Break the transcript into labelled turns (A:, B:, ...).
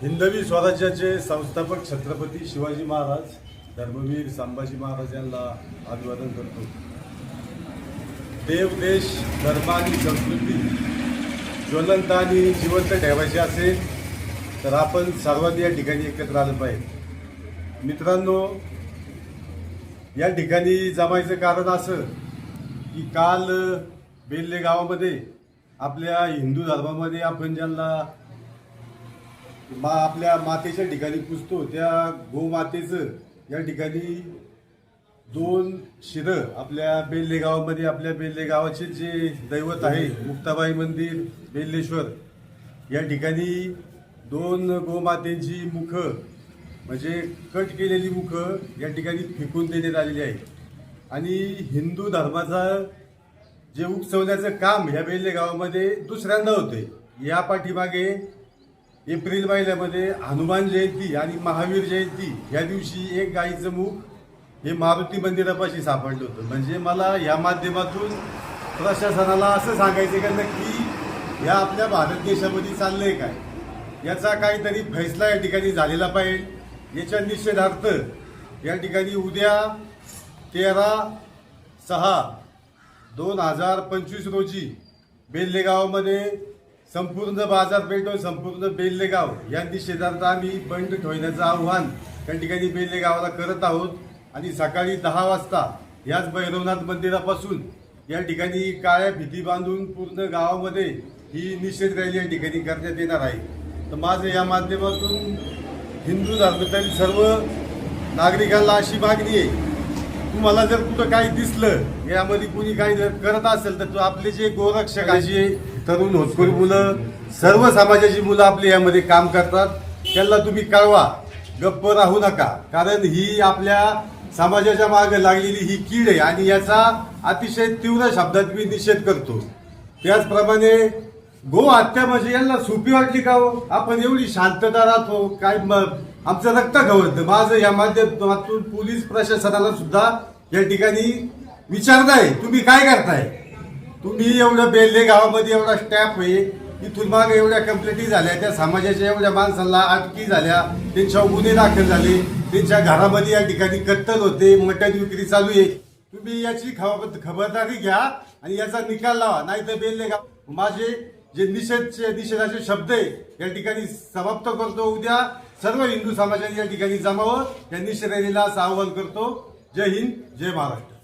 A: हिंदवी स्वराज्याचे संस्थापक छत्रपती शिवाजी महाराज धर्मवीर संभाजी महाराज यांना अभिवादन करतो. देव देश धर्म आणि संस्कृती ज्वलंत आणि जिवंत ठेवायची असेल तर आपण सर्वांनी या ठिकाणी एकत्र आलं पाहिजे. मित्रांनो या ठिकाणी जमायचं कारण असं की काल बेल्ले गावामध्ये आपल्या हिंदू धर्मामध्ये आपण ज्यांना मा आपल्या मातेच्या ठिकाणी पुजतो. त्या गोमातेचं या ठिकाणी दोन शिरं आपल्या बेल्ले गावामध्ये आपल्या बेल्ले गावाचे जे दैवत आहे मुक्ताबाई मंदिर बेल्लेश्वर या ठिकाणी दोन गोमातेची मुख म्हणजे कट केलेली मुख या ठिकाणी फेकून देण्यात आलेली आहे आणि हिंदू धर्माचा जे उकसवण्याचं काम ह्या बेल्ले गावामध्ये दुसऱ्यांदा होते या पाठीमागे एप्रिल महिन्यामध्ये हनुमान जयंती आणि महावीर जयंती या दिवशी एक गाईचं मुख हे मारुती मंदिरापाशी सापडलं होतं. म्हणजे मला या माध्यमातून प्रशासनाला असं सांगायचं का नक्की या आपल्या भारत देशामध्ये चाललंय काय? याचा काहीतरी फैसला या ठिकाणी झालेला पाहिजे. याच्या निषेधार्थ या ठिकाणी उद्या तेरा सहा दोन हजार पंचवीस रोजी बेल्लेगावमध्ये संपूर्ण बाजारपेठ व संपूर्ण बेल्लेगाव यांनी या आम्ही बंद ठेवण्याचं आव्हान त्या ठिकाणी बेल्लेगावाला करत आहोत. आणि सकाळी दहा वाजता याच भैरवनाथ मंदिरापासून या ठिकाणी काळ्या भीती बांधून पूर्ण गावामध्ये ही निषेध रॅली या ठिकाणी करण्यात येणार आहे. तर माझं या माध्यमातून हिंदू धर्मातील सर्व नागरिकांना अशी मागणी आहे. तुम्हाला जर कुठं काही दिसलं यामध्ये कुणी काही जर करत असेल तर तो आपले जे गोरक्षक आहे, जे तरुण होतकरी मुलं सर्व समाजाची मुलं आपली यामध्ये काम करतात. त्यांना तुम्ही कळवा. गप्प राहू नका. कारण ही आपल्या समाजाच्या मागे लागलेली ही कीड आहे आणि याचा अतिशय तीव्र शब्दात मी निषेध करतो. त्याचप्रमाणे गो हत्या म्हणजे यांना सोपी वाटली का हो? आपण एवढी शांतता राहतो. काय आमचं रक्त खवळतं माझं या माध्यमातून पोलीस प्रशासनाला सुद्धा या ठिकाणी विचारताय. तुम्ही काय करताय? तुम्ही एवढं बेल्ले गावामध्ये एवढा स्टॅफ आहे इथून मागे एवढ्या कंप्लेंटी झाल्या त्या समाजाच्या एवढ्या माणसांना अटकी झाल्या त्यांच्यावर गुन्हे दाखल झाले त्यांच्या घरामध्ये या ठिकाणी कत्तल होते मटण विक्री चालू आहे. तुम्ही याची खबरदारी घ्या आणि याचा निकाल लावा नाही तर बेल्ले गाव माझे जे निषेधचे निषेधाचे शब्द आहे या ठिकाणी समाप्त करतो. उद्या सर्व हिंदू समाजाने या ठिकाणी जमावं या निषेध रॅलीला असं आवाहन करतो. जय हिंद जय महाराष्ट्र.